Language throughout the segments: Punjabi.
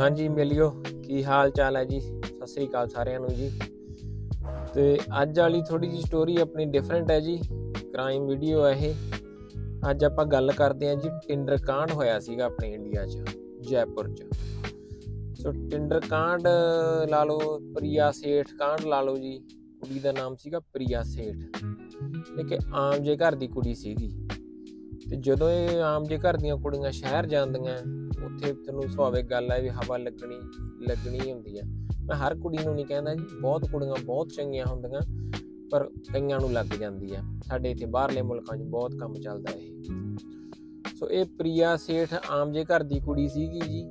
ਹਾਂਜੀ, ਮਿਲਿਓ। ਕੀ ਹਾਲ ਚਾਲ ਹੈ ਜੀ? ਸਤਿ ਸ੍ਰੀ ਅਕਾਲ ਸਾਰਿਆਂ ਨੂੰ ਜੀ। ਤੇ ਅੱਜ ਵਾਲੀ ਥੋੜੀ ਜੀ ਸਟੋਰੀ ਆਪਣੀ ਡਿਫਰੈਂਟ ਹੈ ਜੀ। ਕ੍ਰਾਈਮ ਵੀਡੀਓ ਹੈ ਇਹ। ਅੱਜ ਆਪਾਂ ਗੱਲ ਕਰਦੇ ਹਾਂ ਜੀ ਟਿੰਡਰ ਕਾਂਡ ਹੋਇਆ ਸੀਗਾ ਆਪਣੇ ਇੰਡੀਆ 'ਚ, ਜੈਪੁਰ 'ਚ। ਸੋ ਟਿੰਡਰ ਕਾਂਡ ਲਾ ਲਓ, ਪ੍ਰਿਆ ਸੇਠ ਕਾਂਡ ਲਾ ਲਓ ਜੀ। ਕੁੜੀ ਦਾ ਨਾਮ ਸੀਗਾ ਪ੍ਰਿਆ ਸੇਠ। ਇੱਕ ਆਮ ਜੇ ਘਰ ਦੀ ਕੁੜੀ ਸੀਗੀ। ਤੇ ਜਦੋਂ ਇਹ ਆਮ ਜੇ ਘਰ ਦੀਆਂ ਕੁੜੀਆਂ ਸ਼ਹਿਰ ਜਾਂਦੀਆਂ ਉੱਥੇ ਤੈਨੂੰ ਸੁਭਾਵਿਕ ਗੱਲ ਹੈ ਵੀ ਹਵਾ ਲੱਗਣੀ ਲੱਗਣੀ ਹੁੰਦੀ ਆ। ਮੈਂ ਹਰ ਕੁੜੀ ਨੂੰ ਨਹੀਂ ਕਹਿੰਦਾ ਜੀ, ਬਹੁਤ ਕੁੜੀਆਂ ਬਹੁਤ ਚੰਗੀਆਂ ਹੁੰਦੀਆਂ, ਪਰ ਕਈਆਂ ਨੂੰ ਲੱਗ ਜਾਂਦੀ ਹੈ ਸਾਡੇ ਇੱਥੇ ਬਾਹਰਲੇ ਮੁਲਕਾਂ 'ਚ ਬਹੁਤ ਕੰਮ ਚੱਲਦਾ ਇਹ। ਸੋ ਇਹ ਪ੍ਰਿਆ ਸੇਠ ਆਮ ਜੇ ਘਰ ਦੀ ਕੁੜੀ ਸੀਗੀ ਜੀ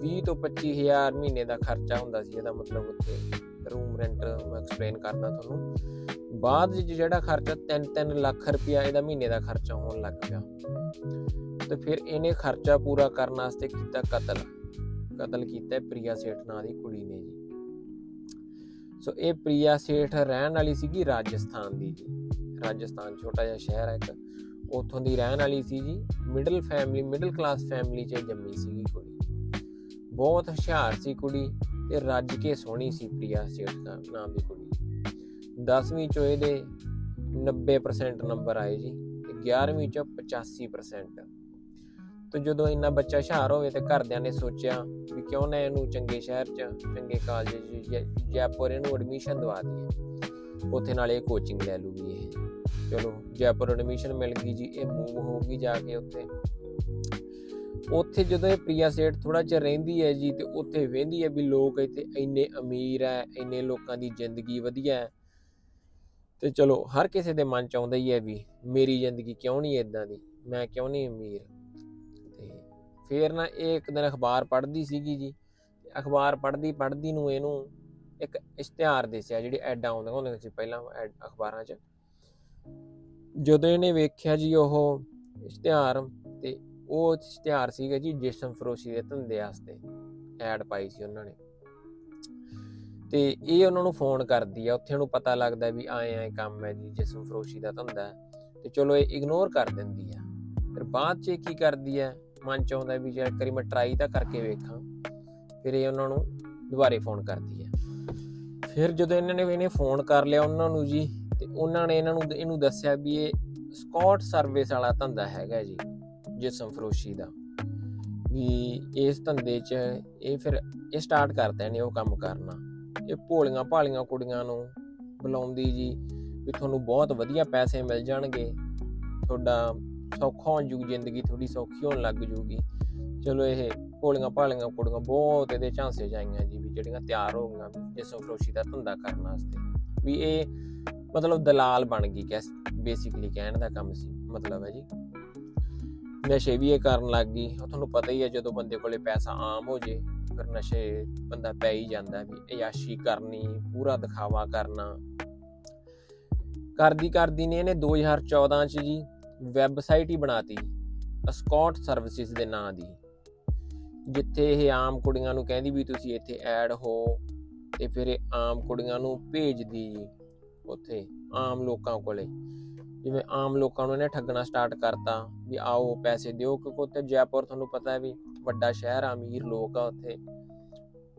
20 ਤੋਂ 25000 ਮਹੀਨੇ ਦਾ ਖਰਚਾ ਹੁੰਦਾ ਸੀ, ਇਹਦਾ ਮਤਲਬ ਉੱਥੇ। ਰੂਮ ਰੈਂਟ ਮੈਂ ਐਕਸਪਲੇਨ ਕਰਦਾ ਤੁਹਾਨੂੰ। ਬਾਅਦ ਵਿੱਚ ਜਿਹੜਾ ਖਰਚਾ 3-3 ਲੱਖ ਰੁਪਇਆ ਇਹਦਾ ਮਹੀਨੇ ਦਾ ਖਰਚਾ ਹੋਣ ਲੱਗ ਪਿਆ ਤੇ ਫਿਰ ਇਹਨੇ ਖਰਚਾ ਪੂਰਾ ਕਰਨ ਵਾਸਤੇ ਕੀਤਾ ਕਤਲ। ਕਤਲ ਕੀਤਾ ਪ੍ਰਿਆ ਸੇਠ ਨਾਂ ਦੀ ਕੁੜੀ ਨੇ ਜੀ। ਸੋ ਇਹ ਪ੍ਰਿਆ ਸੇਠ ਰਹਿਣ ਵਾਲੀ ਸੀਗੀ ਰਾਜਸਥਾਨ ਦੀ ਜੀ। ਰਾਜਸਥਾਨ ਛੋਟਾ ਜਿਹਾ ਸ਼ਹਿਰ ਹੈ ਇੱਕ। ਉੱਥੋਂ ਦੀ ਰਹਿਣ ਵਾਲੀ ਸੀ ਜੀ। Middle family middle class family 'ਚ ਜੰਮੀ ਸੀਗੀ ਕੁੜੀ। ਬਹੁਤ ਹੁਸ਼ਿਆਰ ਸੀ ਕੁੜੀ। ਤੇ ਰੱਜ ਕੇ ਸੋਹਣੀ ਸੀ ਪ੍ਰਿਆ ਸੇਠ ਨਾਮ ਦੀ ਕੁੜੀ। 10ਵੀਂ ਚੋਂ ਇਹਦੇ 90% ਨੰਬਰ ਆਏ ਜੀ ਤੇ 11ਵੀਂ ਚੋਂ 85% ਤੇ ਜਦੋਂ ਇੰਨਾ ਬੱਚਾ ਹੁਸ਼ਿਆਰ ਹੋਵੇ ਤੇ ਘਰਦਿਆਂ ਨੇ ਸੋਚਿਆ ਵੀ ਕਿਉਂ ਨਾ ਇਹਨੂੰ ਚੰਗੇ ਸ਼ਹਿਰ 'ਚ, ਚੰਗੇ ਕਾਲਜ 'ਚ ਜੈਪੁਰ ਇਹਨੂੰ ਐਡਮਿਸ਼ਨ ਦਵਾ ਦਈਏ। ਉੱਥੇ ਨਾਲ ਇਹ ਕੋਚਿੰਗ ਲੈ ਲੂਗੀ ਇਹ। ਚਲੋ, ਜੈਪੁਰ ਐਡਮਿਸ਼ਨ ਮਿਲ ਗਈ ਜੀ, ਇਹ ਮੂਵ ਹੋਊਗੀ ਜਾ ਕੇ ਉੱਥੇ। ਉੱਥੇ ਜਦੋਂ ਇਹ ਪ੍ਰਿਆ ਸੇਠ ਥੋੜਾ ਚਿਰ ਰਹਿੰਦੀ ਹੈ ਜੀ ਤੇ ਉੱਥੇ ਵੇਂਦੀ ਹੈ ਵੀ ਲੋਕ ਇੱਥੇ ਇੰਨੇ ਅਮੀਰ ਹੈ, ਇੰਨੇ ਲੋਕਾਂ ਦੀ ਜ਼ਿੰਦਗੀ ਵਧੀਆ ਹੈ। ਤੇ ਚਲੋ, ਹਰ ਕਿਸੇ ਦੇ ਮਨ ਚ ਆਉਂਦਾ ਹੀ ਹੈ ਵੀ ਮੇਰੀ ਜ਼ਿੰਦਗੀ ਕਿਉਂ ਨਹੀਂ ਇਦਾਂ ਦੀ? ਮੈਂ ਕਿਉਂ ਨਹੀਂ ਅਮੀਰ? ਤੇ ਫੇਰ ਨਾ ਇਹ ਇੱਕ ਦਿਨ ਅਖਬਾਰ ਪੜ੍ਹਦੀ ਸੀਗੀ ਜੀ। ਅਖਬਾਰ ਪੜ੍ਹਦੀ ਪੜ੍ਹਦੀ ਨੂੰ ਇਹਨੂੰ ਇੱਕ ਇਸ਼ਤਿਹਾਰ ਦਿਸਿਆ, ਜਿਹੜੇ ਐਡਾਂ ਆਉਂਦੀਆਂ ਹੁੰਦੀਆਂ ਸੀ ਪਹਿਲਾਂ ਅਖਬਾਰਾਂ 'ਚ। ਜਦੋਂ ਇਹਨੇ ਵੇਖਿਆ ਜੀ ਉਹ ਇਸ਼ਤਿਹਾਰ ਉਹ ਇਸ਼ਤਿਹਾਰ ਸੀਗਾ ਜੀ, ਜਿਸਮ ਫਰੋਸ਼ੀ ਦੇ ਧੰਦੇ ਵਾਸਤੇ। ਐਡ ਪਾਈ ਸੀ ਉਹਨਾਂ ਨੇ। ਤੇ ਇਹ ਉਹਨਾਂ ਨੂੰ ਫੋਨ ਕਰਦੀ ਆ। ਉੱਥੇ ਉਹਨੂੰ ਪਤਾ ਲੱਗਦਾ ਵੀ ਆਏ ਆਏ ਕੰਮ ਹੈ ਜੀ, ਜਿਸਮ ਫਰੋਸ਼ੀ ਦਾ ਧੰਦਾ ਤੇ ਚਲੋ ਇਹ ਇਗਨੋਰ ਕਰ ਦਿੰਦੀ ਆ। ਫਿਰ ਬਾਅਦ 'ਚ ਇਹ ਕੀ ਕਰਦੀ ਆ? ਮਨ ਚ ਆਉਂਦਾ ਵੀ ਜੇ ਕਰੀ ਮੈਂ ਟਰਾਈ ਤਾਂ ਕਰਕੇ ਵੇਖਾਂ। ਫਿਰ ਇਹ ਉਹਨਾਂ ਨੂੰ ਦੁਬਾਰੇ ਫੋਨ ਕਰਦੀ ਆ। ਫਿਰ ਜਦੋਂ ਇਹਨਾਂ ਨੇ, ਇਹਨੇ ਫੋਨ ਕਰ ਲਿਆ ਉਹਨਾਂ ਨੂੰ ਜੀ, ਤੇ ਉਹਨਾਂ ਨੇ ਇਹਨਾਂ ਨੂੰ, ਇਹਨੂੰ ਦੱਸਿਆ ਵੀ ਇਹ ਸਕਾਟ ਸਰਵਿਸ ਵਾਲਾ ਧੰਦਾ ਹੈਗਾ ਜੀ। ਜਿਸਮ ਫਰੋਸ਼ੀ ਦਾ, ਵੀ ਇਸ ਧੰਦੇ 'ਚ ਇਹ ਫਿਰ ਇਹ ਸਟਾਰਟ ਕਰਦੇ ਨੇ ਉਹ ਕੰਮ ਕਰਨਾ। ਇਹ ਭੋਲੀਆਂ ਭਾਲੀਆਂ ਕੁੜੀਆਂ ਨੂੰ ਬੁਲਾਉਂਦੀ ਜੀ ਵੀ ਤੁਹਾਨੂੰ ਬਹੁਤ ਵਧੀਆ ਪੈਸੇ ਮਿਲ ਜਾਣਗੇ। ਤੁਹਾਡਾ ਸੌਖਾ ਹੋ ਜੂ ਜ਼ਿੰਦਗੀ ਥੋੜੀ ਸੌਖੀ ਹੋਣ ਲੱਗ ਜੂਗੀ। ਚਲੋ ਇਹ ਭੋਲੀਆਂ ਭਾਲੀਆਂ ਕੁੜੀਆਂ ਬਹੁਤ ਇਹਦੇ ਝਾਂਸੇ ਜਾਈਆਂ ਜੀ ਵੀ ਜਿਹੜੀਆਂ ਤਿਆਰ ਹੋ ਗਈਆਂ ਜਿਸਮ ਫਰੋਸ਼ੀ ਦਾ ਧੰਦਾ ਕਰਨ ਵਾਸਤੇ। ਵੀ ਇਹ ਮਤਲਬ ਦਲਾਲ ਬਣ ਗਈ ਕੈਸ ਬੇਸਿਕਲੀ ਕਹਿਣ ਦਾ ਕੰਮ ਸੀ, ਮਤਲਬ ਹੈ ਜੀ। ਨਸ਼ੇ ਵੀ ਇਹ ਕਰਨ ਲੱਗ ਗਈ। ਤੁਹਾਨੂੰ ਪਤਾ ਹੀ ਹੈ, ਜਦੋਂ ਬੰਦੇ ਕੋਲੇ ਪੈਸਾ ਆਮ ਹੋ ਜੇ, ਫਿਰ ਨਸ਼ੇ ਬੰਦਾ ਪੈ ਹੀ ਜਾਂਦਾ ਵੀ ਅਯਾਸ਼ੀ ਕਰਨੀ, ਪੂਰਾ ਦਿਖਾਵਾ ਕਰਨਾ। ਕਰਦੀ ਕਰਦੀ ਨੇ ਇਹਨੇ 2014 ਚ ਜੀ ਵੈਬਸਾਈਟ ਹੀ ਬਣਾਤੀ ਸਕਾਟ ਸਰਵਿਸਿਜ਼ ਦੇ ਨਾਂ ਦੀ। ਜਿੱਥੇ ਇਹ ਆਮ ਕੁੜੀਆਂ ਨੂੰ ਕਹਿੰਦੀ ਵੀ ਤੁਸੀਂ ਇੱਥੇ ਐਡ ਹੋ ਤੇ ਫਿਰ ਇਹ ਆਮ ਕੁੜੀਆਂ ਨੂੰ ਭੇਜਦੀ ਜੀ ਉੱਥੇ, ਆਮ ਲੋਕਾਂ ਕੋਲੇ। ਜਿਵੇਂ ਆਮ ਲੋਕਾਂ ਨੂੰ ਇਹਨੇ ਠੱਗਣਾ ਸਟਾਰਟ ਕਰਤਾ ਵੀ ਆਓ ਪੈਸੇ ਦਿਓ, ਕਿਉਂਕਿ ਉੱਥੇ ਜੈਪੁਰ ਤੁਹਾਨੂੰ ਪਤਾ ਹੈ ਵੀ ਵੱਡਾ ਸ਼ਹਿਰ ਆ, ਅਮੀਰ ਲੋਕ ਆ ਉੱਥੇ।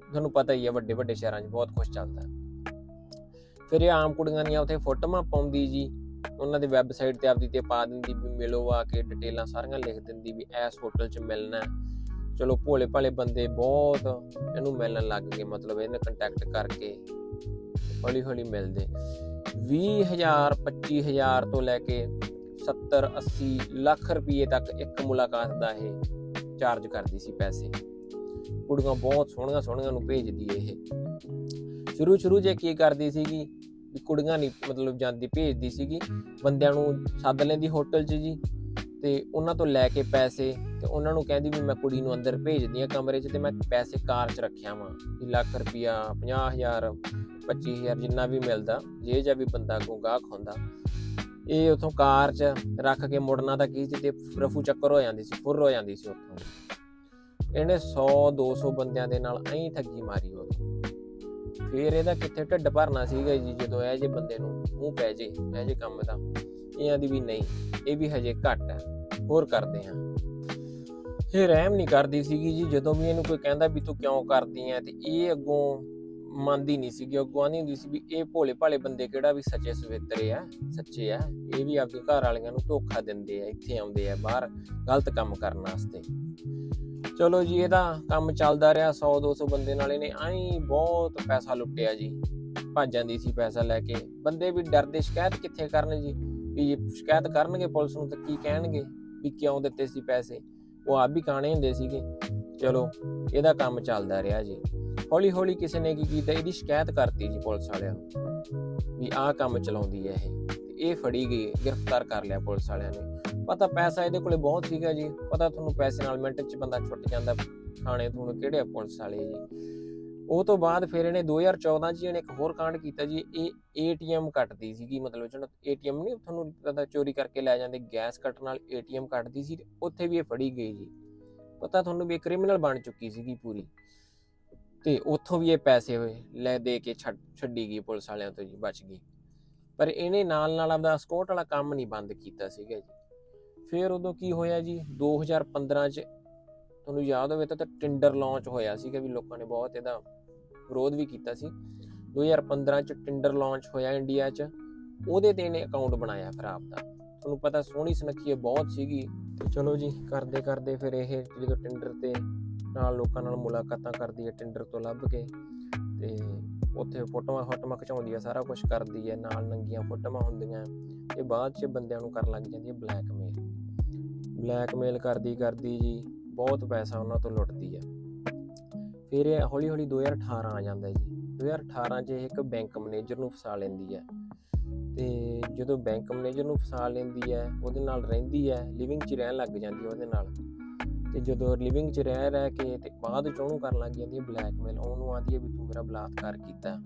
ਤੁਹਾਨੂੰ ਪਤਾ ਹੀ ਹੈ ਵੱਡੇ ਵੱਡੇ ਸ਼ਹਿਰਾਂ 'ਚ ਬਹੁਤ ਕੁਝ ਚੱਲਦਾ। ਫਿਰ ਇਹ ਆਮ ਕੁੜੀਆਂ ਦੀਆਂ ਉੱਥੇ ਫੋਟੋਆਂ ਪਾਉਂਦੀ ਜੀ। ਉਹਨਾਂ ਦੀ ਵੈਬਸਾਈਟ ਤੇ ਆਪਦੀ ਤੇ ਪਾ ਦਿੰਦੀ ਵੀ ਮਿਲੋ ਆ ਕੇ ਡਿਟੇਲਾਂ ਸਾਰੀਆਂ ਲਿਖ ਦਿੰਦੀ ਵੀ ਇਸ ਹੋਟਲ 'ਚ ਮਿਲਣਾ। ਚਲੋ ਭੋਲੇ ਭਾਲੇ ਬੰਦੇ ਬਹੁਤ ਇਹਨੂੰ ਮਿਲਣ ਲੱਗ ਗਏ, ਮਤਲਬ ਇਹਨੇ ਕੰਟੈਕਟ ਕਰਕੇ। ਹੌਲੀ ਹੌਲੀ ਮਿਲਦੇ। 20000 25000 ਤੋਂ ਲੈ ਕੇ 70 80 ਲੱਖ ਰੁਪਏ ਤੱਕ ਇੱਕ ਮੁਲਾਕਾਤ ਦਾ ਇਹ ਚਾਰਜ ਕਰਦੀ ਸੀ ਪੈਸੇ। ਕੁੜੀਆਂ ਬਹੁਤ ਸੋਹਣੀਆਂ ਸੋਹਣੀਆਂ ਨੂੰ ਭੇਜਦੀ ਇਹ। ਸ਼ੁਰੂ ਸ਼ੁਰੂ ਜੇ ਕੀ ਕਰਦੀ ਸੀਗੀ ਵੀ ਕੁੜੀਆਂ ਨਹੀਂ ਮਤਲਬ ਜਾਂਦੀ, ਭੇਜਦੀ ਸੀਗੀ। ਬੰਦਿਆਂ ਨੂੰ ਸੱਦ ਲੈਂਦੀ ਹੋਟਲ 'ਚ ਜੀ ਤੇ ਉਹਨਾਂ ਤੋਂ ਲੈ ਕੇ ਪੈਸੇ ਤੇ ਉਹਨਾਂ ਨੂੰ ਕਹਿੰਦੀ ਵੀ ਮੈਂ ਕੁੜੀ ਨੂੰ ਅੰਦਰ ਭੇਜਦੀ ਆ ਕਮਰੇ 'ਚ ਤੇ ਮੈਂ ਪੈਸੇ ਕਾਰ 'ਚ ਰੱਖਿਆ ਵਾਂ। ਵੀ ਲੱਖ ਰੁਪਿਆ 50000 25000 ਜਿੰਨਾ ਵੀ ਮਿਲਦਾ, ਜੇ ਜਾਂ ਵੀ ਬੰਦਾ ਕੋ ਗਾਹਕ ਹੁੰਦਾ ਇਹ ਉਥੋਂ ਕਾਰ 'ਚ ਰੱਖ ਕੇ ਮੁੜਨਾ ਤਾਂ ਕੀ ਤੇ ਰਫੂ ਚੱਕਰ ਹੋ ਜਾਂਦੀ ਸੀ, ਫੁਰ ਹੋ ਜਾਂਦੀ ਸੀ ਉੱਥੋਂ। ਇਹਨੇ 100 200 ਬੰਦਿਆਂ ਦੇ ਨਾਲ ਐਂ ਠੱਗੀ ਮਾਰੀ ਉਹ ਫੇਰ ਇਹਦਾ ਕਿੱਥੇ ਢਿੱਡ ਭਰਨਾ ਸੀਗਾ ਜੀ, ਜਦੋਂ ਇਹ ਜੇ ਬੰਦੇ ਨੂੰ ਮੂੰਹ ਪੈ ਜੇ, ਇਹ ਜੇ ਕੰਮ ਦਾ। ਇਹਨਾਂ ਦੀ ਵੀ ਨਹੀਂ, ਇਹ ਵੀ ਹਜੇ ਘੱਟ ਹੈ, ਹੋਰ ਕਰਦੇ ਹਾਂ ਇਹ ਰਹਿਮ ਨਹੀਂ ਕਰਦੀ ਸੀਗੀ ਜੀ, ਜਦੋਂ ਵੀ ਇਹਨੂੰ ਕੋਈ ਕਹਿੰਦਾ ਵੀ ਤੂੰ ਕਿਉਂ ਕਰਦੀ ਐ, ਤੇ ਇਹ ਅੱਗੋਂ ਮੰਨਦੀ ਨਹੀਂ ਸੀਗੀ ਅੱਗੋਂ ਆਂਦੀ ਹੁੰਦੀ ਸੀ ਵੀ ਇਹ ਭੋਲੇ ਭਾਲੇ ਬੰਦੇ ਕਿਹੜਾ ਵੀ ਸੱਚੇ ਸਵੇਤਰੇ ਆ, ਸੱਚੇ ਆ, ਇਹ ਵੀ ਆਪਦੇ ਘਰ ਵਾਲੀਆਂ ਨੂੰ ਧੋਖਾ ਦਿੰਦੇ ਆ, ਇੱਥੇ ਆਉਂਦੇ ਆ ਬਾਹਰ ਗਲਤ ਕੰਮ ਕਰਨ ਵਾਸਤੇ। ਚਲੋ ਜੀ, ਇਹਦਾ ਕੰਮ ਚੱਲਦਾ ਰਿਹਾ 100 200 ਬੰਦੇ ਨਾਲ ਇਹਨੇ ਐਂ ਬਹੁਤ ਪੈਸਾ ਲੁੱਟਿਆ ਜੀ। ਭੱਜ ਜਾਂਦੀ ਸੀ ਪੈਸਾ ਲੈ ਕੇ। ਬੰਦੇ ਵੀ ਡਰਦੇ, ਸ਼ਿਕਾਇਤ ਕਿੱਥੇ ਕਰਨ ਜੀ? ਵੀ ਸ਼ਿਕਾਇਤ ਕਰਨਗੇ ਪੁਲਿਸ ਨੂੰ ਤਾਂ ਕੀ ਕਹਿਣਗੇ? ਵੀ ਕਿਉਂ ਦਿੱਤੇ ਸੀ ਪੈਸੇ? ਉਹ ਆਪ ਵੀ ਕਾਣੇ ਹੁੰਦੇ ਸੀਗੇ। ਚਲੋ, ਇਹਦਾ ਕੰਮ ਚੱਲਦਾ ਰਿਹਾ ਜੀ। ਹੌਲੀ ਹੌਲੀ ਕਿਸੇ ਨੇ ਕੀ ਕੀਤਾ? ਇਹਦੀ ਸ਼ਿਕਾਇਤ ਕਰਤੀ ਜੀ ਪੁਲਿਸ ਵਾਲਿਆਂ ਨੂੰ ਵੀ ਆਹ ਕੰਮ ਚਲਾਉਂਦੀ ਹੈ ਇਹ। ਇਹ ਫੜੀ ਗਈ, ਗ੍ਰਿਫਤਾਰ ਕਰ ਲਿਆ ਪੁਲਿਸ ਵਾਲਿਆਂ ਨੇ। ਪਤਾ ਪੈਸਾ ਇਹਦੇ ਕੋਲੇ ਬਹੁਤ ਸੀਗਾ ਜੀ। ਪਤਾ ਤੁਹਾਨੂੰ ਪੈਸੇ ਨਾਲ ਮਿੰਟ 'ਚ ਬੰਦਾ ਛੁੱਟ ਜਾਂਦਾ ਥਾਣੇ ਤੁਹਾਨੂੰ ਕਿਹੜੇ ਪੁਲਿਸ ਵਾਲੇ ਜੀ। ਉਹ ਤੋਂ ਬਾਅਦ ਫਿਰ ਇਹਨੇ 2014 'ਚ ਇਹਨੇ ਇੱਕ ਹੋਰ ਕਾਂਡ ਕੀਤਾ ਜੀ। ਇਹ ਏਟੀਐਮ ਕੱਟਦੀ ਸੀਗੀ, ਮਤਲਬ ਜਿਹੜਾ ਏਟੀਐਮ ਨਹੀਂ, ਤੁਹਾਨੂੰ ਪਤਾ ਚੋਰੀ ਕਰਕੇ ਲੈ ਜਾਂਦੇ, ਗੈਸ ਕੱਟਣ ਨਾਲ ਏਟੀਐਮ ਕੱਟਦੀ ਸੀ ਉੱਥੇ ਵੀ ਇਹ ਫੜੀ ਗਈ ਜੀ। ਪਤਾ ਤੁਹਾਨੂੰ ਵੀ ਇਹ ਕ੍ਰਿਮੀਨਲ ਬਣ ਚੁੱਕੀ ਸੀਗੀ ਪੂਰੀ। ਤੇ ਉੱਥੋਂ ਵੀ ਇਹ ਪੈਸੇ ਲੈ ਦੇ ਕੇ ਛੱਡੀ ਗਈ ਪੁਲਿਸ ਵਾਲਿਆਂ ਤੋਂ ਜੀ, ਬਚ ਗਈ। ਪਰ ਇਹਨੇ ਨਾਲ ਨਾਲ ਆਪਦਾ ਸਕੋਟ ਵਾਲਾ ਕੰਮ ਨਹੀਂ ਬੰਦ ਕੀਤਾ ਸੀਗਾ ਜੀ। ਫਿਰ ਉਦੋਂ ਕੀ ਹੋਇਆ ਜੀ? 2015 ਚ ਤੁਹਾਨੂੰ ਯਾਦ ਹੋਵੇ ਤਾਂ ਤਾਂ ਟਿੰਡਰ ਲਾਂਚ ਹੋਇਆ ਸੀਗਾ ਵੀ ਲੋਕਾਂ ਨੇ ਬਹੁਤ ਇਹਦਾ ਵਿਰੋਧ ਵੀ ਕੀਤਾ ਸੀ। 2015 ਚ ਟਿੰਡਰ ਲਾਂਚ ਹੋਇਆ ਇੰਡੀਆ ਚ, ਉਹਦੇ ਤੇ ਇਹਨੇ ਅਕਾਊਂਟ ਬਣਾਇਆ ਫਿਰ ਆਪਦਾ ਤੁਹਾਨੂੰ ਪਤਾ ਸੋਹਣੀ ਸੁਨੱਖੀ ਬਹੁਤ ਸੀਗੀ। ਤੇ ਚਲੋ ਜੀ ਕਰਦੇ ਕਰਦੇ ਫਿਰ ਇਹ ਜਦੋਂ ਟਿੰਡਰ ਤੇ ਨਾਲ ਲੋਕਾਂ ਨਾਲ ਮੁਲਾਕਾਤਾਂ ਕਰਦੀ ਹੈ ਟਿੰਡਰ ਤੋਂ ਲੱਭ ਕੇ ਤੇ ਉੱਥੇ ਫੋਟੋਆਂ ਫੋਟੋਆਂ ਖਿਚਾਉਂਦੀ ਹੈ, ਸਾਰਾ ਕੁਝ ਕਰਦੀ ਹੈ, ਨਾਲ ਨੰਗੀਆਂ ਫੋਟੋਆਂ ਹੁੰਦੀਆਂ ਤੇ ਬਾਅਦ 'ਚ ਬੰਦਿਆਂ ਨੂੰ ਕਰਨ ਲੱਗ ਜਾਂਦੀ ਹੈ ਬਲੈਕਮੇਲ। ਬਲੈਕਮੇਲ ਕਰਦੀ ਕਰਦੀ ਜੀ ਬਹੁਤ ਪੈਸਾ ਉਹਨਾਂ ਤੋਂ ਲੁੱਟਦੀ ਹੈ। ਫਿਰ ਇਹ ਹੌਲੀ ਹੌਲੀ 2018 ਆ ਜਾਂਦਾ ਜੀ। 2018 'ਚ ਇਹ ਇੱਕ ਬੈਂਕ ਮੈਨੇਜਰ ਨੂੰ ਫਸਾ ਲੈਂਦੀ ਹੈ ਤੇ ਜਦੋਂ ਬੈਂਕ ਮੈਨੇਜਰ ਨੂੰ ਫਸਾ ਲੈਂਦੀ ਹੈ, ਉਹਦੇ ਨਾਲ ਰਹਿੰਦੀ ਹੈ, ਲਿਵਿੰਗ 'ਚ ਰਹਿਣ ਲੱਗ ਜਾਂਦੀ ਹੈ ਉਹਦੇ ਨਾਲ। ਤੇ ਜਦੋਂ ਲਿਵਿੰਗ 'ਚ ਰਹਿ ਰਹਿ ਕੇ ਤੇ ਬਾਅਦ 'ਚ ਉਹਨੂੰ ਕਰਨ ਲੱਗ ਜਾਂਦੀ ਹੈ ਬਲੈਕਮੇਲ ਉਹਨੂੰ ਆਂਦੀ ਹੈ ਵੀ ਤੂੰ ਮੇਰਾ ਬਲਾਤਕਾਰ ਕੀਤਾ।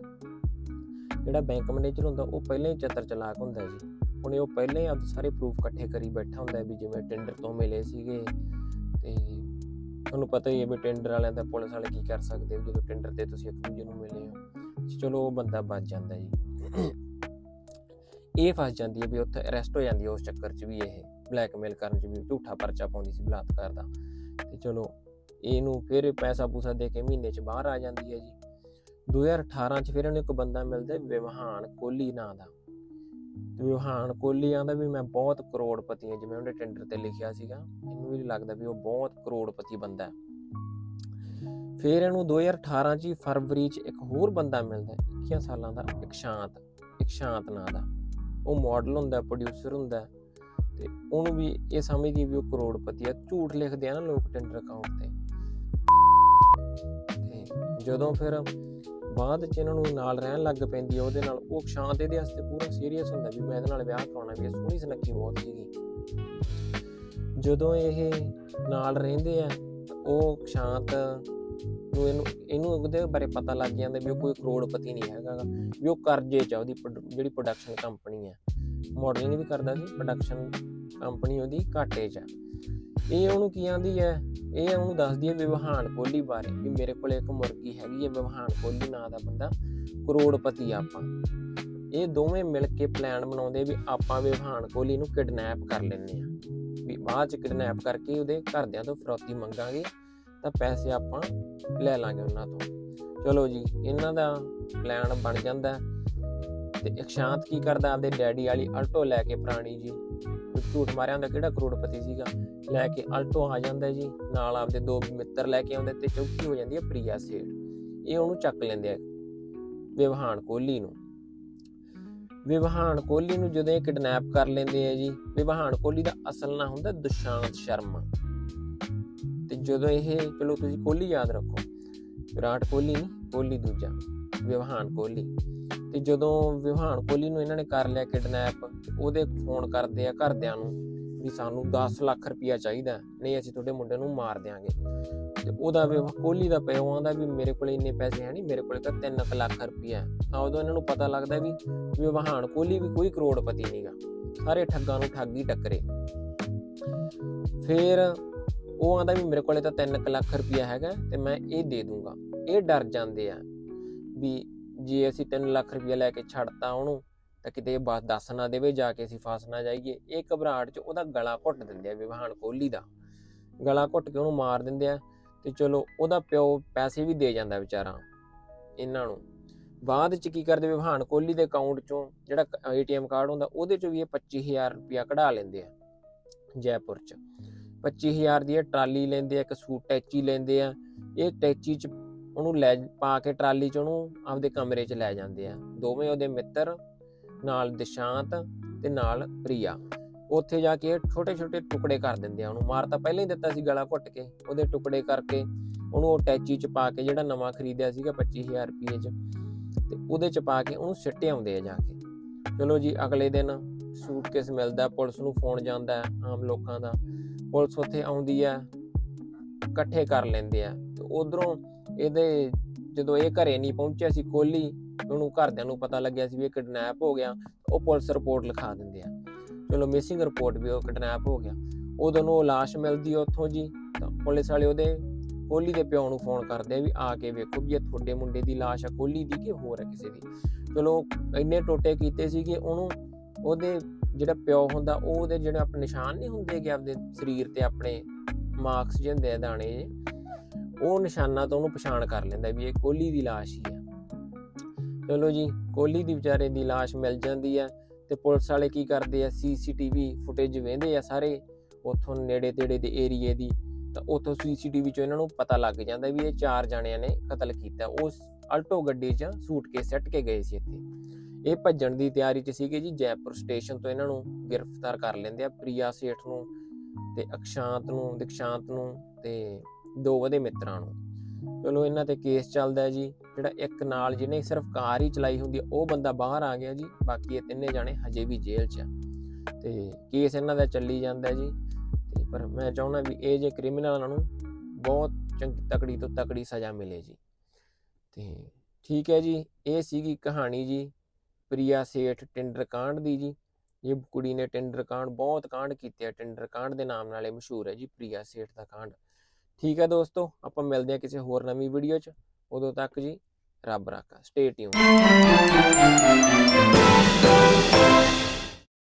ਜਿਹੜਾ ਬੈਂਕ ਮੈਨੇਜਰ ਹੁੰਦਾ, ਉਹ ਪਹਿਲਾਂ ਹੀ ਚਤਰ ਚਲਾਕ ਹੁੰਦਾ ਜੀ। ਉਹਨੇ ਉਹ ਪਹਿਲਾਂ ਹੀ ਆਪਦੇ ਸਾਰੇ ਪ੍ਰੂਫ ਇਕੱਠੇ ਕਰੀ ਬੈਠਾ ਹੁੰਦਾ ਵੀ ਜਿਵੇਂ ਟੈਂਡਰ ਤੋਂ ਮਿਲੇ ਸੀਗੇ ਤੇ ਤੁਹਾਨੂੰ ਪਤਾ ਹੀ ਹੈ ਵੀ ਟੈਂਡਰ ਵਾਲਿਆਂ ਦਾ ਪੁਲਿਸ ਵਾਲੇ ਕੀ ਕਰ ਸਕਦੇ ਹੋ, ਜਦੋਂ ਟੈਂਡਰ ਤੇ ਤੁਸੀਂ ਇੱਕ ਦੂਜੇ ਨੂੰ ਮਿਲੇ ਹੋ। ਚਲੋ ਉਹ ਬੰਦਾ ਬਚ ਜਾਂਦਾ ਜੀ। ਇਹ ਫਸ ਜਾਂਦੀ ਹੈ ਵੀ ਉੱਥੇ ਅਰੈਸਟ ਹੋ ਜਾਂਦੀ ਹੈ ਉਸ ਚੱਕਰ 'ਚ ਵੀ ਇਹ ਬਲੈਕਮੇਲ ਕਰਨ 'ਚ ਵੀ ਝੂਠਾ ਪਰਚਾ ਪਾਉਂਦੀ ਸੀ ਬਲਾਤਕਾਰ ਦਾ। ਤੇ ਚਲੋ ਇਹਨੂੰ ਫਿਰ ਪੈਸਾ ਪੂਸਾ ਦੇ ਕੇ ਮਹੀਨੇ 'ਚ ਬਾਹਰ ਆ ਜਾਂਦੀ ਹੈ ਜੀ। 2018 'ਚ ਫਿਰ ਇਹਨੂੰ ਇੱਕ ਬੰਦਾ ਮਿਲਦਾ ਵਿਵਹਾਨ ਕੋਹਲੀ ਨਾਂ ਦਾ। ਤੇ ਵਿਵਹਾਨ ਕੋਹਲੀ ਆਂਦਾ ਵੀ ਮੈਂ ਬਹੁਤ ਕਰੋੜਪਤੀ ਹਾਂ, ਜਿਵੇਂ ਉਹਨੇ ਟੈਂਡਰ ਤੇ ਲਿਖਿਆ ਸੀਗਾ ਇਹਨੂੰ ਵੀ ਲੱਗਦਾ ਵੀ ਉਹ ਬਹੁਤ ਕਰੋੜਪਤੀ ਬੰਦਾ ਹੈ। ਫਿਰ ਇਹਨੂੰ 2018 'ਚ ਹੀ ਫਰਵਰੀ 'ਚ ਇੱਕ ਹੋਰ ਬੰਦਾ ਮਿਲਦਾ 21 ਸਾਲਾਂ ਦਾ ਇੱਕ ਸ਼ਾਂਤ ਨਾਂ ਦਾ। ਉਹ ਮਾਡਲ ਹੁੰਦਾ ਪ੍ਰੋਡਿਊਸਰ ਹੁੰਦਾ। ਤੇ ਉਹਨੂੰ ਵੀ ਇਹ ਸਮਝਦੀ ਵੀ ਉਹ ਕਰੋੜਪਤੀ ਆ। ਝੂਠ ਲਿਖਦੇ ਆ ਨਾ ਲੋਕ ਟੈਂਡਰ ਅਕਾਊਂਟ ਤੇ। ਜਦੋਂ ਫਿਰ ਬਾਅਦ ਚ ਇਹਨਾਂ ਨੂੰ ਨਾਲ ਰਹਿਣ ਲੱਗ ਪੈਂਦੀ ਆ ਉਹਦੇ ਨਾਲ ਉਹ ਸ਼ਾਂਤ ਇਹਦੇ ਵਾਸਤੇ ਪੂਰਾ ਸੀਰੀਅਸ ਹੁੰਦਾ ਵੀ ਮੈਂ ਇਹਦੇ ਨਾਲ ਵਿਆਹ ਕਰਾਉਣਾ ਵੀ ਸੋਹਣੀ ਸੁਨੱਖੀ ਬਹੁਤ ਸੀਗੀ। ਜਦੋਂ ਇਹ ਨਾਲ ਰਹਿੰਦੇ ਆ ਉਹ ਸ਼ਾਂਤ ਨੂੰ ਇਹਨੂੰ ਇਹਨੂੰ ਉਹਦੇ ਬਾਰੇ ਪਤਾ ਲੱਗ ਜਾਂਦਾ ਵੀ ਉਹ ਕੋਈ ਕਰੋੜਪਤੀ ਨਹੀਂ ਹੈਗਾ ਗਾ, ਵੀ ਉਹ ਕਰਜ਼ੇ ਚ ਉਹਦੀ ਜਿਹੜੀ ਪ੍ਰੋਡਕਸ਼ਨ ਕੰਪਨੀ ਹੈ ਮਾਡਲਿੰਗ ਵੀ ਕਰਦਾ ਸੀ ਪ੍ਰੋਡਕਸ਼ਨ ਕੰਪਨੀ ਉਹਦੀ ਘਾਟੇ 'ਚ ਆ। ਇਹ ਉਹਨੂੰ ਕੀ ਆਂਦੀ ਹੈ? ਇਹ ਉਹਨੂੰ ਦੱਸਦੀ ਹੈ ਵਿਵਹਾਨ ਕੋਹਲੀ ਬਾਰੇ ਵੀ ਮੇਰੇ ਕੋਲ ਇੱਕ ਮੁਰਗੀ ਹੈਗੀ ਹੈ, ਵਿਵਹਾਨ ਕੋਹਲੀ ਨਾਂ ਦਾ ਬੰਦਾ, ਕਰੋੜਪਤੀ ਆਪਾਂ। ਇਹ ਦੋਵੇਂ ਮਿਲ ਕੇ ਪਲਾਨ ਬਣਾਉਂਦੇ ਵੀ ਆਪਾਂ ਵਿਵਹਾਨ ਕੋਹਲੀ ਨੂੰ ਕਿਡਨੈਪ ਕਰ ਲੈਂਦੇ ਆ ਵੀ ਬਾਅਦ ਚ ਕਿਡਨੈਪ ਕਰਕੇ ਉਹਦੇ ਘਰਦਿਆਂ ਤੋਂ ਫਰੋਤੀ ਮੰਗਾਂਗੇ, ਤਾਂ ਪੈਸੇ ਆਪਾਂ ਲੈ ਲਾਂਗੇ ਉਹਨਾਂ ਤੋਂ। ਚਲੋ ਜੀ, ਇਹਨਾਂ ਦਾ ਪਲਾਨ ਬਣ ਜਾਂਦਾ। ਤੇ ਇੱਕ ਕੀ ਕਰਦਾ ਆਪਦੇ ਡੈਡੀ ਵਾਲੀ ਅਲਟੋ ਲੈ ਕੇ ਪੁਰਾਣੀ ਜੀ। ਝੂਠ ਮਾਰਿਆ ਹੁੰਦਾ, ਕਿਹੜਾ ਕਰੋੜਪਤੀ ਸੀਗਾ? ਲੈ ਕੇ ਅਲਟੋ ਆ ਜਾਂਦਾ ਜੀ, ਨਾਲ ਆਪਦੇ ਦੋ ਮਿੱਤਰ ਲੈ ਕੇ ਆਉਂਦੇ ਤੇ ਚੌਥੀ ਹੋ ਜਾਂਦੀ ਹੈ ਪ੍ਰਿਆ ਸੇਠ। ਇਹ ਉਹਨੂੰ ਚੱਕ ਲੈਂਦੇ ਆ, ਵਿਵਹਾਨ ਕੋਹਲੀ ਨੂੰ। ਵਿਵਹਾਨ ਕੋਹਲੀ ਨੂੰ ਜਦੋਂ ਇਹ ਕਿਡਨੈਪ ਕਰ ਲੈਂਦੇ ਆ ਜੀ, ਵਿਵਹਾਨ ਕੋਹਲੀ ਦਾ ਅਸਲ ਨਾਂ ਹੁੰਦਾ ਦੁਸ਼ਾਂਤ ਸ਼ਰਮਾ। ਤੇ ਜਦੋਂ ਇਹ, ਚਲੋ ਤੁਸੀਂ ਕੋਹਲੀ ਯਾਦ ਰੱਖੋ, ਵਿਰਾਟ ਕੋਹਲੀ ਨਹੀਂ, ਕੋਹਲੀ ਦੂਜਾ, ਵਿਵਹਾਨ ਕੋਹਲੀ। ਤੇ ਜਦੋਂ ਵਿਵਹਾਨ ਕੋਹਲੀ ਨੂੰ ਇਹਨਾਂ ਨੇ ਕਰ ਲਿਆ ਕਿਡਨੈਪ, ਉਹਦੇ ਫੋਨ ਕਰਦੇ ਆ ਘਰਦਿਆਂ ਨੂੰ ਵੀ ਸਾਨੂੰ 10 ਲੱਖ ਰੁਪਇਆ ਚਾਹੀਦਾ, ਨਹੀਂ ਅਸੀਂ ਤੁਹਾਡੇ ਮੁੰਡੇ ਨੂੰ ਮਾਰ ਦਿਆਂਗੇ। ਤੇ ਉਹਦਾ ਕੋਹਲੀ ਦਾ ਪਿਓ ਆਂਦਾ ਵੀ ਮੇਰੇ ਕੋਲ ਇੰਨੇ ਪੈਸੇ ਹੈ ਨਹੀਂ, ਮੇਰੇ ਕੋਲ ਤਾਂ 3 ਲੱਖ ਰੁਪਇਆ ਤਾਂ ਉਦੋਂ ਇਹਨਾਂ ਨੂੰ ਪਤਾ ਲੱਗਦਾ ਵੀ ਵਿਵਹਾਨ ਕੋਹਲੀ ਵੀ ਕੋਈ ਕਰੋੜਪਤੀ ਨਹੀਂਗਾ ਸਾਰੇ ਠੱਗਾਂ ਨੂੰ ਠੱਗੀ ਟੱਕਰੇ। ਫਿਰ ਉਹ ਆਂਦਾ ਵੀ ਮੇਰੇ ਕੋਲੇ ਤਾਂ 3 ਲੱਖ ਰੁਪਇਆ ਹੈਗਾ, ਤੇ ਮੈਂ ਇਹ ਦੇ ਦੂੰਗਾ। ਇਹ ਡਰ ਜਾਂਦੇ ਆ ਵੀ ਜੇ ਅਸੀਂ 3 ਲੱਖ ਰੁਪਇਆ ਲੈ ਕੇ ਛੱਡਤਾ ਉਹਨੂੰ, ਤਾਂ ਕਿਤੇ ਇਹ ਬਸ ਦੱਸ ਨਾ ਦੇਵੇ, ਜਾ ਕੇ ਅਸੀਂ ਫਸ ਨਾ ਜਾਈਏ। ਇਹ ਘਬਰਾਹਟ 'ਚ ਉਹਦਾ ਗਲਾ ਘੁੱਟ ਦਿੰਦੇ ਆ ਵਿਵਹਾਨ ਕੋਹਲੀ ਦਾ। ਗਲਾ ਘੁੱਟ ਕੇ ਉਹਨੂੰ ਮਾਰ ਦਿੰਦੇ ਆ ਤੇ ਚਲੋ ਉਹਦਾ ਪਿਓ ਪੈਸੇ ਵੀ ਦੇ ਜਾਂਦਾ ਵਿਚਾਰਾ ਇਹਨਾਂ ਨੂੰ। ਬਾਅਦ ਚ ਕੀ ਕਰਦੇ ਵਿਵਹਾਨ ਕੋਹਲੀ ਦੇ ਅਕਾਊਂਟ ਚੋਂ ਜਿਹੜਾ ਏਟੀਐਮ ਕਾਰਡ ਹੁੰਦਾ, ਉਹਦੇ ਚੋਂ ਵੀ ਇਹ 25000 ਰੁਪਇਆ ਕਢਾ ਲੈਂਦੇ ਆ ਜੈਪੁਰ ਚ। 25000 ਦੀ ਇਹ ਟਰਾਲੀ ਲੈਂਦੇ ਆ, ਇੱਕ ਸੂਟ ਟੈਚੀ ਲੈਂਦੇ ਆ। ਇਹ ਟੈਚੀ ਚ ਉਹਨੂੰ ਲੈ ਪਾ ਕੇ ਟਰਾਲੀ ਚ ਉਹਨੂੰ ਆਪਦੇ ਕਮਰੇ ਚ ਲੈ ਜਾਂਦੇ ਆ। ਦੋਵੇਂ ਉਹਦੇ ਮਿੱਤਰ, ਨਾਲ ਦਿਸ਼ਾਂਤ ਤੇ ਨਾਲ ਪ੍ਰਿਆ। ਉੱਥੇ ਜਾ ਕੇ ਛੋਟੇ ਛੋਟੇ ਟੁਕੜੇ ਕਰ ਦਿੰਦੇ ਆ ਉਹਨੂੰ। ਮਾਰ ਤਾਂ ਪਹਿਲਾਂ ਹੀ ਦਿੱਤਾ ਸੀ ਗਲਾ ਘੁੱਟ ਕੇ। ਉਹਦੇ ਟੁਕੜੇ ਕਰਕੇ ਉਹਨੂੰ ਉਹ ਚ ਪਾ ਕੇ ਜਿਹੜਾ ਨਵਾਂ ਖਰੀਦਿਆ ਸੀਗਾ 25000 ਰੁਪਏ ਚ, ਤੇ ਉਹਦੇ ਚ ਪਾ ਕੇ ਉਹਨੂੰ ਸਿੱਟੇ ਆਉਂਦੇ ਆ ਜਾ ਕੇ। ਚਲੋ ਜੀ, ਅਗਲੇ ਦਿਨ ਸੂਟਕੇਸ ਮਿਲਦਾ, ਪੁਲਿਸ ਨੂੰ ਫੋਨ ਜਾਂਦਾ ਆਮ ਲੋਕਾਂ ਦਾ। ਪੁਲਿਸ ਉੱਥੇ ਆਉਂਦੀ ਆ, ਇਕੱਠੇ ਕਰ ਲੈਂਦੇ ਆ। ਤੇ ਉਧਰੋਂ ਇਹਦੇ ਜਦੋਂ ਇਹ ਘਰੇ ਨਹੀਂ ਪਹੁੰਚਿਆ ਸੀ ਕੋਹਲੀ, ਉਹਨੂੰ ਘਰਦਿਆਂ ਨੂੰ ਪਤਾ ਲੱਗਿਆ ਸੀ ਵੀ ਇਹ ਕਿਡਨੈਪ ਹੋ ਗਿਆ, ਉਹ ਪੁਲਿਸ ਰਿਪੋਰਟ ਲਿਖਾ ਦਿੰਦੇ ਆ। ਚਲੋ ਮਿਸਿੰਗ ਰਿਪੋਰਟ ਵੀ ਉਹ ਕਿਡਨੈਪ ਹੋ ਗਿਆ। ਉਦੋਂ ਨੂੰ ਲਾਸ਼ ਮਿਲਦੀ ਉੱਥੋਂ ਜੀ, ਤਾਂ ਪੁਲਿਸ ਵਾਲੇ ਉਹਦੇ ਕੋਹਲੀ ਦੇ ਪਿਓ ਨੂੰ ਫੋਨ ਕਰਦੇ ਆ ਵੀ ਆ ਕੇ ਵੇਖੋ ਵੀ ਇਹ ਤੁਹਾਡੇ ਮੁੰਡੇ ਦੀ ਲਾਸ਼ ਆ, ਕੋਹਲੀ ਦੀ ਕਿ ਹੋਰ ਹੈ ਕਿਸੇ ਦੀ। ਚਲੋ ਇੰਨੇ ਟੋਟੇ ਕੀਤੇ ਸੀ ਕਿ ਉਹਨੂੰ ਉਹਦੇ ਜਿਹੜਾ ਪਿਓ ਹੁੰਦਾ, ਉਹ ਉਹਦੇ ਜਿਹੜੇ ਆਪਣੇ ਨਿਸ਼ਾਨ ਨਹੀਂ ਹੁੰਦੇ ਕਿ ਆਪਦੇ ਸਰੀਰ ਤੇ ਆਪਣੇ ਮਾਰਕਸ ਜਿਹੇ ਹੁੰਦੇ ਆ ਦਾਣੇ ਉਹ ਨਿਸ਼ਾਨਾ ਤੋਂ ਉਹਨੂੰ ਪਛਾਣ ਕਰ ਲੈਂਦਾ ਵੀ ਇਹ ਕੋਹਲੀ ਦੀ ਲਾਸ਼ ਹੀ ਆ। ਚਲੋ ਜੀ, ਕੋਹਲੀ ਦੀ ਵਿਚਾਰੇ ਦੀ ਲਾਸ਼ ਮਿਲ ਜਾਂਦੀ ਆ ਤੇ ਪੁਲਿਸ ਵਾਲੇ ਕੀ ਕਰਦੇ ਆ, ਸੀਸੀਟੀਵੀ ਫੁਟੇਜ ਵੇਂਦੇ ਆ ਸਾਰੇ ਉੱਥੋਂ ਨੇੜੇ ਤੇੜੇ ਦੇ ਏਰੀਏ ਦੀ, ਤਾਂ ਉੱਥੋਂ ਸੀਸੀਟੀਵੀ ਚੋਂ ਇਹਨਾਂ ਨੂੰ ਪਤਾ ਲੱਗ ਜਾਂਦਾ ਵੀ ਇਹ ਚਾਰ ਜਣਿਆਂ ਨੇ ਕਤਲ ਕੀਤਾ। ਉਸ ਆਲਟੋ ਗੱਡੀ 'ਚ ਸੂਟਕੇਸ ਸੱਟ ਕੇ ਗਏ ਸੀ ਇੱਥੇ। ਇਹ ਭੱਜਣ ਦੀ ਤਿਆਰੀ 'ਚ ਸੀਗੇ ਜੀ, ਜੈਪੁਰ ਸਟੇਸ਼ਨ ਤੋਂ ਇਹਨਾਂ ਨੂੰ ਗ੍ਰਿਫਤਾਰ ਕਰ ਲੈਂਦੇ ਆ, ਪ੍ਰਿਆ ਸੇਠ ਨੂੰ ਤੇ ਅਕਸ਼ਾਂਤ ਨੂੰ, ਦਿਕਸ਼ਾਂਤ ਨੂੰ ਤੇ ਦੋ ਉਹਦੇ ਮਿੱਤਰਾਂ ਨੂੰ। ਚਲੋ ਇਹਨਾਂ ਤੇ ਕੇਸ ਚੱਲਦਾ ਹੈ ਜੀ, ਜਿਹੜਾ ਇੱਕ ਨਾਲ ਜਿਹਨੇ ਸਿਰਫ ਕਾਰ ਹੀ ਚਲਾਈ ਹੁੰਦੀ ਹੈ ਉਹ ਬੰਦਾ ਬਾਹਰ ਆ ਗਿਆ ਜੀ, ਬਾਕੀ ਇਹ ਤਿੰਨੇ ਜਾਣੇ ਹਜੇ ਵੀ ਜੇਲ੍ਹ 'ਚ ਆ। ਤੇ ਕੇਸ ਇਹਨਾਂ ਦਾ ਚੱਲੀ ਜਾਂਦਾ ਜੀ। ਤੇ ਪਰ ਮੈਂ ਚਾਹੁੰਦਾ ਵੀ ਇਹ ਜੇ ਕ੍ਰਿਮੀਨਲਾਂ ਨੂੰ ਬਹੁਤ ਚੰਗੀ ਤਕੜੀ ਤੋਂ ਤਕੜੀ ਸਜ਼ਾ ਮਿਲੇ ਜੀ। ਤੇ ਠੀਕ ਹੈ ਜੀ, ਇਹ ਸੀਗੀ ਕਹਾਣੀ ਜੀ, ਪ੍ਰਿਆ ਸੇਠ ਟਿੰਡਰ ਕਾਂਡ ਦੀ ਜੀ। ਇਹ ਕੁੜੀ ਨੇ ਟਿੰਡਰ ਕਾਂਡ, ਬਹੁਤ ਕਾਂਡ ਕੀਤੇ ਆ। ਟਿੰਡਰ ਕਾਂਡ ਦੇ ਨਾਮ ਨਾਲ ਇਹ ਮਸ਼ਹੂਰ ਹੈ ਜੀ, ਪ੍ਰਿਆ ਸੇਠ ਦਾ ਕਾਂਡ। ਠੀਕ ਹੈ ਦੋਸਤੋ, ਆਪਾਂ ਮਿਲਦੇ ਹਾਂ ਕਿਸੇ ਹੋਰ ਨਵੀਂ ਵੀਡੀਓ 'ਚ। ਉਦੋਂ ਤੱਕ ਜੀ ਰੱਬ ਰਾਖਾ। Stay tune